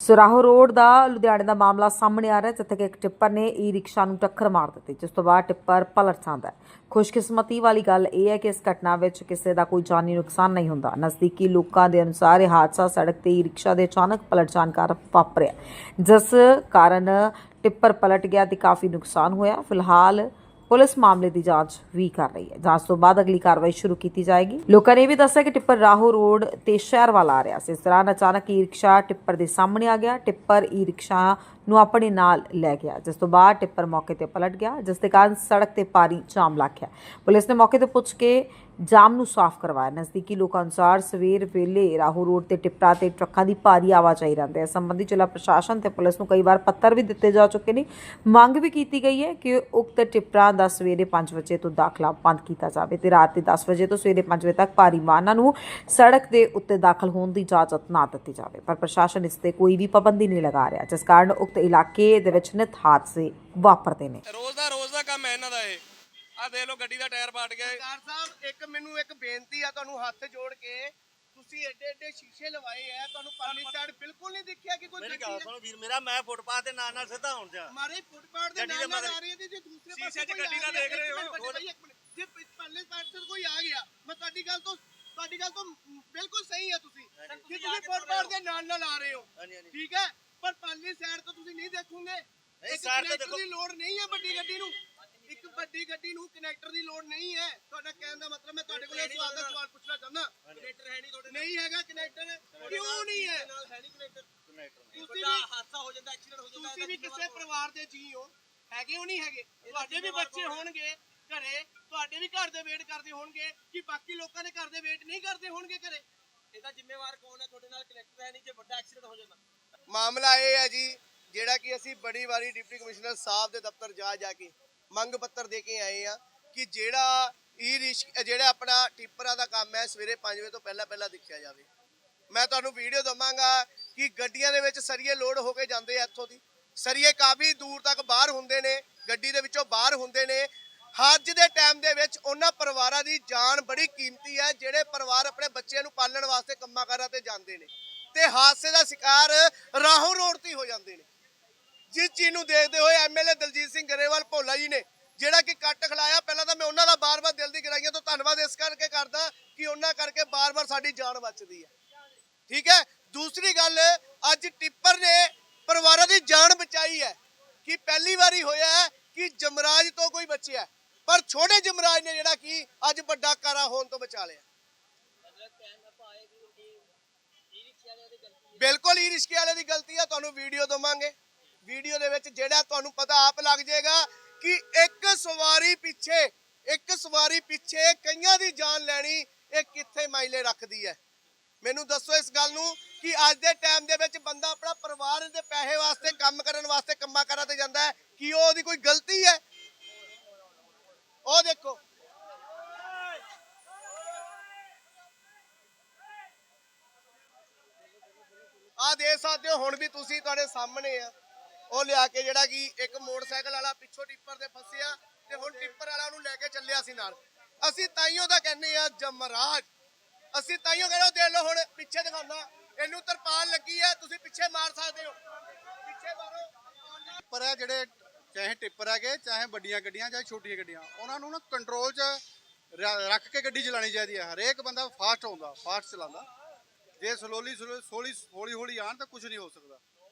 ਸੁਰਾਹੋ road ਦਾ ਲੁਧਿਆਣੇ ਦਾ ਮਾਮਲਾ ਸਾਹਮਣੇ ਆ ਰਿਹਾ ਜਿੱਥੇ ਕਿ ਇੱਕ ਟਿੱਪਰ ਨੇ ਈ ਰਿਕਸ਼ਾ ਨੂੰ ਟੱਕਰ ਮਾਰ ਦਿੱਤੀ, ਜਿਸ ਤੋਂ ਬਾਅਦ ਟਿੱਪਰ ਪਲਟ ਜਾਂਦਾ ਹੈ। ਖੁਸ਼ਕਿਸਮਤੀ ਵਾਲੀ ਗੱਲ ਇਹ ਹੈ ਕਿ ਇਸ ਘਟਨਾ ਵਿੱਚ ਕਿਸੇ ਦਾ ਕੋਈ ਜਾਨੀ ਨੁਕਸਾਨ ਨਹੀਂ ਹੁੰਦਾ। ਨਜ਼ਦੀਕੀ ਲੋਕਾਂ ਦੇ ਅਨੁਸਾਰ ਇਹ ਹਾਦਸਾ ਸੜਕ ਤੇ ਈ ਰਿਕਸ਼ਾ ਦੇ ਅਚਾਨਕ ਪਲਟ ਜਾਣ ਕਾਰਨ ਵਾਪਰਿਆ। ਜਿਸ ਕਾਰਨ ਟਿੱਪਰ ਪਲਟ ਗਿਆ ਤੇ ਕਾਫੀ ਨੁਕਸਾਨ ਹੋਇਆ। ਫਿਲਹਾਲ ਪੁਲਿਸ ਮਾਮਲੇ ਦੀ ਜਾਂਚ ਵੀ ਕਰ ਰਹੀ ਹੈ। ਜਾਂਚ ਤੋਂ ਬਾਅਦ ਅਗਲੀ ਕਾਰਵਾਈ ਸ਼ੁਰੂ ਕੀਤੀ ਜਾਏਗੀ। ਲੋਕਾਂ ਨੇ ਇਹ ਵੀ ਦੱਸਿਆ ਕਿ ਟਿੱਪਰ ਰਾਹੋ ਰੋਡ ਤੇ ਸ਼ਹਿਰ ਵੱਲ ਆ ਰਿਹਾ ਸੀ। ਇਸ ਦੌਰਾਨ ਅਚਾਨਕ ਈ ਰਿਕਸ਼ਾ ਟਿੱਪਰ ਦੇ ਸਾਹਮਣੇ ਆ ਗਿਆ। ਟਿੱਪਰ ਈ ਰਿਕਸ਼ਾ ਨੂੰ ਆਪਣੇ ਨਾਲ ਲੈ ਗਿਆ, ਜਿਸ ਤੋਂ ਬਾਅਦ ਟਿੱਪਰ ਮੌਕੇ ਤੇ ਪਲਟ ਗਿਆ, ਜਿਸ ਦੇ ਕਾਰਨ ਸੜਕ ਤੇ ਭਾਰੀ ਜਾਮ ਲੱਗ ਗਿਆ। ਪੁਲਿਸ ਨੇ ਮੌਕੇ ਤੇ ਪੁੱਛ ਕੇ ਜਾਮ ਨੂੰ ਸਾਫ਼ ਕਰਵਾਇਆ। ਨਜ਼ਦੀਕੀ ਲੋਕਾਂ ਅਨੁਸਾਰ ਸਵੇਰ ਵੇਲੇ ਰਾਹੂ ਰੋਡ ਤੇ ਟਿੱਪਰਾਂ ਤੇ ਟਰੱਕਾਂ ਦੀ ਭਾਰੀ ਆਵਾਜਾਈ ਰਹਿੰਦੀ ਹੈ। ਇਸ ਸੰਬੰਧੀ ਜ਼ਿਲ੍ਹਾ ਪ੍ਰਸ਼ਾਸਨ ਤੇ ਪੁਲਿਸ ਨੂੰ ਕਈ ਵਾਰ ਪੱਤਰ ਵੀ ਦਿੱਤੇ ਜਾ ਚੁੱਕੇ ਨੇ। ਮੰਗ ਵੀ ਕੀਤੀ ਗਈ ਹੈ ਕਿ ਉਕਤ ਟਿੱਪਰਾਂ ਦਾ ਸਵੇਰੇ 5 ਵਜੇ ਤੋਂ ਦਾਖਲਾ ਬੰਦ ਕੀਤਾ ਜਾਵੇ ਤੇ ਰਾਤ ਦੇ 10 ਵਜੇ ਤੋਂ ਸਵੇਰੇ 5 ਵਜੇ ਤੱਕ ਭਾਰੀ ਵਾਹਨਾਂ ਨੂੰ ਸੜਕ ਦੇ ਉੱਤੇ ਦਾਖਲ ਹੋਣ ਦੀ ਇਜਾਜ਼ਤ ਨਾ ਦਿੱਤੀ ਜਾਵੇ। ਪਰ ਪ੍ਰਸ਼ਾਸਨ ਇਸ ਤੇ ਕੋਈ ਵੀ ਪਾਬੰਦੀ ਨਹੀਂ ਲਗਾ ਰਿਹਾ, ਜਿਸ ਕਾਰਨ ਉਕਤ ਇਲਾਕੇ ਦੇ ਵਿੱਚ ਨਿਤ ਹਾਦਸੇ ਵਾਪਰਦੇ ਨੇ। ਰੋਜ਼ ਦਾ ਰੋਜ਼ ਦਾ ਕੰਮ ਹੈ ਇਹਨਾਂ ਦਾ ਇਹ। ਆ ਦੇਖ ਲਓ ਗੱਡੀ ਦਾ ਟਾਇਰ ਪਾਟ ਗਿਆ। ਇਹ। ਸਰਕਾਰ ਸਾਹਿਬ ਇੱਕ ਮੈਨੂੰ ਇੱਕ ਬੇਨਤੀ ਆ ਤੁਹਾਨੂੰ ਹੱਥ ਜੋੜ ਕੇ। ਤੁਸੀਂ ਏਡੇ ਏਡੇ ਸ਼ੀਸ਼ੇ ਲਵਾਏ ਆ ਤੁਹਾਨੂੰ ਪਰਲੀ ਸਾਈਡ ਬਿਲਕੁਲ ਨਹੀਂ ਦਿਖਿਆ ਕਿ ਕੋਈ ਮੇਰੀ ਗੱਡੀ ਗੱਲ ਹੈ। ਸੁਣੋ ਵੀਰ ਮੇਰਾ ਮੈਂ ਫੁੱਟਪਾਥ ਦੇ ਨਾਲ ਨਾਲ ਸਿੱਧਾ ਹੁਣ ਜਾ। ਮਾਰੇ ਫੁੱਟਪਾਥ ਦੇ ਗੱਡੀ ਦੇ ਨਾਲ ਨਾਲ ਮਗਰ- ਆ ਰਹੀ ਹੈ ਤੇ ਜੇ ਦੂਸਰੇ ਸ਼ੀਸ਼ੇ ਪਾਸੇ 'ਚ ਕੋਈ ਗੱਡੀ ਆ ਰਿਹਾ, ਦੇਖ ਰਹੇ ਇੱਕ ਹੋ, ਮਿੰਟ ਭਾਈ, ਇੱਕ ਮਿੰਟ। ਜੇ ਪ- ਪਰਲੇ ਸਾਈਡ ਤੋਂ ਕੋਈ ਆ ਗਿਆ ਮੈਂ ਤੁਹਾਡੀ ਗੱਲ ਤੋਂ ਤੁਹਾਡੀ ਗੱਲ ਤੋਂ ਬਿਲਕੁਲ ਸਹੀ ਹੈ ਤੁਸੀਂ। ਕਿ ਤੁਸੀਂ ਫੁੱਟਪਾਥ ਦੇ ਨਾਲ ਨਾਲ ਆ ਰਹੇ ਹੋ। ਹਾਂਜੀ ਹਾਂਜੀ। ਠੀਕ ਹੈ? ਪਰਲੀ ਸਾਈਡ ਤੋਂ ਤੁਸੀਂ ਨਹੀਂ ਦੇਖੋਗੇ। ਇੱਕ side ਤੇ connector ਦੇਖੋ। ਦੀ ਲੋੜ ਨਹੀਂ ਹੈ ਵੱਡੀ ਗੱਡੀ ਨੂੰ। ਇੱਕ ਵੱਡੀ ਗੱਡੀ ਨੂੰ ਕਨੈਕਟਰ ਦੀ ਲੋੜ ਨਹੀਂ ਹੈ। ਤੁਹਾਡਾ ਕਹਿਣ ਦਾ ਮਤਲਬ ਮੈਂ ਤੁਹਾਡੇ ਕੋਲ ਇਹ ਸਵਾਲ ਦਾ ਸਵਾਲ ਪੁੱਛਣਾ ਚਾਹੁੰਦਾ। ਕਨੈਕਟਰ ਹੈ ਨਹੀਂ ਤੁਹਾਡੇ ਨਹੀਂ ਹੈਗਾ ਕਨੈਕਟਰ ਕਿਉਂ ਨਹੀਂ ਹੈ? ਨਾਲ ਹੈ ਨਹੀਂ ਕਨੈਕਟਰ ਤੁਸੀਂ ਵੀ ਹਾਦਸਾ ਹੋ ਜਾਂਦਾ ਐਕਸੀਡੈਂਟ ਹੋ ਜਾਂਦਾ ਤੁਸੀਂ ਵੀ ਕਿਸੇ ਪਰਿਵਾਰ ਦੇ ਜੀ ਹੋ। ਹੈਗੇ ਹੋ ਨਹੀਂ ਹੈਗੇ? ਤੁਹਾਡੇ ਵੀ ਬੱਚੇ ਹੋਣਗੇ ਘਰੇ। ਤੁਹਾਡੇ ਵੀ ਘਰ ਦੇ ਵੇਟ ਕਰਦੇ ਹੋਣਗੇ ਕਿ ਬਾਕੀ ਲੋਕਾਂ ਦੇ ਘਰ ਦੇ ਵੇਟ ਨਹੀਂ ਕਰਦੇ ਹੋਣਗੇ ਘਰੇ। ਇਹਦਾ ਜ਼ਿੰਮੇਵਾਰ ਕੌਣ ਹੈ? ਤੁਹਾਡੇ ਨਾਲ ਕਨੈਕਟਰ ਹੈ ਨਹੀਂ ਜੇ ਵੱਡਾ ਐਕਸੀਡੈਂਟ ਹੋ ਜਾਂਦਾ। ਮਾਮਲਾ ਇਹ ਹੈ ਜੀ, ਜਿਹੜਾ ਕਿ ਅਸੀਂ ਬੜੀ ਵਾਰੀ ਡਿਪਟੀ ਕਮਿਸ਼ਨਰ ਸਾਹਿਬ ਦੇ ਦਫ਼ਤਰ ਜਾ ਜਾ ਕੇ ਮੰਗ ਪੱਤਰ ਦੇ ਕੇ ਆਏ ਆ ਕਿ ਜਿਹੜਾ ਈ ਰਿਸ਼ ਜਿਹੜਾ ਆਪਣਾ ਟਿੱਪਰਾਂ ਦਾ ਕੰਮ ਹੈ, ਸਵੇਰੇ 5 ਵਜੇ ਤੋਂ ਪਹਿਲਾਂ ਪਹਿਲਾਂ ਦੇਖਿਆ ਜਾਵੇ। ਮੈਂ ਤੁਹਾਨੂੰ ਵੀਡੀਓ ਦਵਾਂਗਾ ਕਿ ਗੱਡੀਆਂ ਦੇ ਵਿੱਚ ਸਰੀਏ ਲੋਡ ਹੋ ਕੇ ਜਾਂਦੇ ਆ ਇੱਥੋਂ ਦੀ। ਸਰੀਏ ਕਾਫੀ ਦੂਰ ਤੱਕ ਬਾਹਰ ਹੁੰਦੇ ਨੇ, ਗੱਡੀ ਦੇ ਵਿੱਚੋਂ ਬਾਹਰ ਹੁੰਦੇ ਨੇ। ਅੱਜ ਦੇ ਟਾਈਮ ਦੇ ਵਿੱਚ ਉਹਨਾਂ ਪਰਿਵਾਰਾਂ ਦੀ ਜਾਨ ਬੜੀ ਕੀਮਤੀ ਹੈ, ਜਿਹੜੇ ਪਰਿਵਾਰ ਆਪਣੇ ਬੱਚਿਆਂ ਨੂੰ ਪਾਲਣ ਵਾਸਤੇ ਕੰਮਾਂ ਕਾਰਾਂ ਤੇ ਜਾਂਦੇ ਨੇ। ਤੇ ਹਾਦਸੇ ਦਾ ਸ਼ਿਕਾਰ ਰਾਹੋਂ ਰੋਡ ਤੇ ਹੋ ਜਾਂਦੇ ਨੇ। ਜਿਸ ਚੀਜ਼ ਨੂੰ ਦੇਖਦੇ ਹੋਏ ਐਮਐਲਏ ਦਲਜੀਤ ਸਿੰਘ ਗਰੇਵਾਲ ਭੋਲਾ ਜੀ ਨੇ ਜਿਹੜਾ ਕਿ ਕੱਟ ਖਿਲਾਇਆ, ਪਹਿਲਾਂ ਤਾਂ ਮੈਂ ਉਹਨਾਂ ਦਾ ਬਾਰ-ਬਾਰ ਦਿਲ ਦੀ ਗਹਿਰਾਈਆਂ ਤੋਂ ਧੰਨਵਾਦ ਇਸ ਕਰਕੇ ਕਰਦਾ ਕਿ ਉਹਨਾਂ ਕਰਕੇ ਬਾਰ-ਬਾਰ ਸਾਡੀ ਜਾਨ ਬਚਦੀ ਹੈ। ਠੀਕ ਹੈ? ਦੂਸਰੀ ਗੱਲ, ਅੱਜ ਟਿੱਪਰ ਨੇ ਪਰਿਵਾਰਾਂ ਦੀ ਜਾਨ ਬਚਾਈ ਹੈ ਕਿ ਪਹਿਲੀ ਵਾਰੀ ਹੋਇਆ ਹੈ ਕਿ ਜਮਰਾਜ ਤੋਂ ਕੋਈ ਬਚਿਆ। ਪਰ ਛੋਟੇ ਜਮਰਾਜ ਨੇ ਜਿਹੜਾ ਕਿ ਅੱਜ ਵੱਡਾ ਕਾਰਾ ਹੋਣ ਤੋਂ ਬਚਾ ਲਿਆ। ਬਿਲਕੁਲ ਹੀ ਰਿਸ਼ਕੇ ਵਾਲੇ ਦੀ ਗਲਤੀ ਆ, ਤੁਹਾਨੂੰ ਵੀਡੀਓ ਦਵਾਂਗੇ। ਵੀਡੀਓ ਦੇ ਵਿੱਚ ਜਿਹੜਾ ਤੁਹਾਨੂੰ ਪਤਾ ਆਪ ਲੱਗ ਜਾਏਗਾ ਕਿ ਇੱਕ ਸਵਾਰੀ ਪਿੱਛੇ, ਇੱਕ ਸਵਾਰੀ ਪਿੱਛੇ ਕਈਆਂ ਦੀ ਜਾਨ ਲੈਣੀ ਇਹ ਕਿੱਥੇ ਮਾਇਲੇ ਰੱਖਦੀ ਹੈ। ਮੈਨੂੰ ਦੱਸੋ ਇਸ ਗੱਲ ਨੂੰ ਕਿ ਅੱਜ ਦੇ ਟਾਈਮ ਦੇ ਵਿੱਚ ਬੰਦਾ ਆਪਣਾ ਪਰਿਵਾਰ ਦੇ ਪੈਸੇ ਵਾਸਤੇ, ਕੰਮ ਕਰਨ ਵਾਸਤੇ ਕੰਮਾਂ ਕਾਰਾਂ ਤੇ ਜਾਂਦਾ ਹੈ, ਕਿ ਉਹਦੀ ਕੋਈ ਗਲਤੀ ਹੈ? ਉਹ ਦੇਖੋ ਆ ਦੇ ਸਕਦੇ ਹੋ, ਹੁਣ ਵੀ ਤੁਸੀਂ ਤੁਹਾਡੇ ਸਾਹਮਣੇ ਆ। ਉਹ ਲਿਆ ਕੇ ਜਿਹੜਾ ਕਿ ਇੱਕ ਮੋਟਰਸਾਈਕਲ ਵਾਲਾ ਪਿੱਛੋਂ ਟਿੱਪਰ ਦੇ ਫਸਿਆ ਤੇ ਹੁਣ ਟਿੱਪਰ ਵਾਲਾ ਉਹਨੂੰ ਲੈ ਕੇ ਚੱਲਿਆ ਸੀ ਨਾਲ। ਅਸੀਂ ਤਾਈਓ ਦਾ ਕਹਿੰਦੇ ਆ, ਜਮਰਾਜ। ਅਸੀਂ ਤਾਈਓ ਕਹਿੰਦੇ ਦੇਖ ਲਓ ਹੁਣ ਪਿੱਛੇ ਦਿਖਾਉਣਾ ਇਹਨੂੰ ਤਰਪਾਲ ਲੱਗੀ ਹੈ ਤੁਸੀਂ ਪਿੱਛੇ ਮਾਰ ਸਕਦੇ ਹੋ। ਪਿੱਛੇ ਮਾਰੋ। ਪਰ ਇਹ ਜਿਹੜੇ ਚਾਹੇ ਟਿੱਪਰ ਹੈਗੇ, ਚਾਹੇ ਵੱਡੀਆਂ ਗੱਡੀਆਂ, ਚਾਹੇ ਛੋਟੀਆਂ ਗੱਡੀਆਂ, ਉਹਨਾਂ ਨੂੰ ਨਾ ਕੰਟਰੋਲ 'ਚ ਰੱਖ ਕੇ ਗੱਡੀ ਚਲਾਉਣੀ ਚਾਹੀਦੀ ਹੈ ਹਰੇਕ ਬੰਦਾ ਫਾਸਟ ਹੁੰਦਾ ਫਾਸਟ ਚਲਾਉਂਦਾ। ਜੇ ਸਲੋਲੀ ਸਲੋਲੀ ਹੌਲੀ ਹੌਲੀ ਆਣ ਤਾਂ ਕੁਝ ਨਹੀਂ ਹੋ ਸਕਦਾ।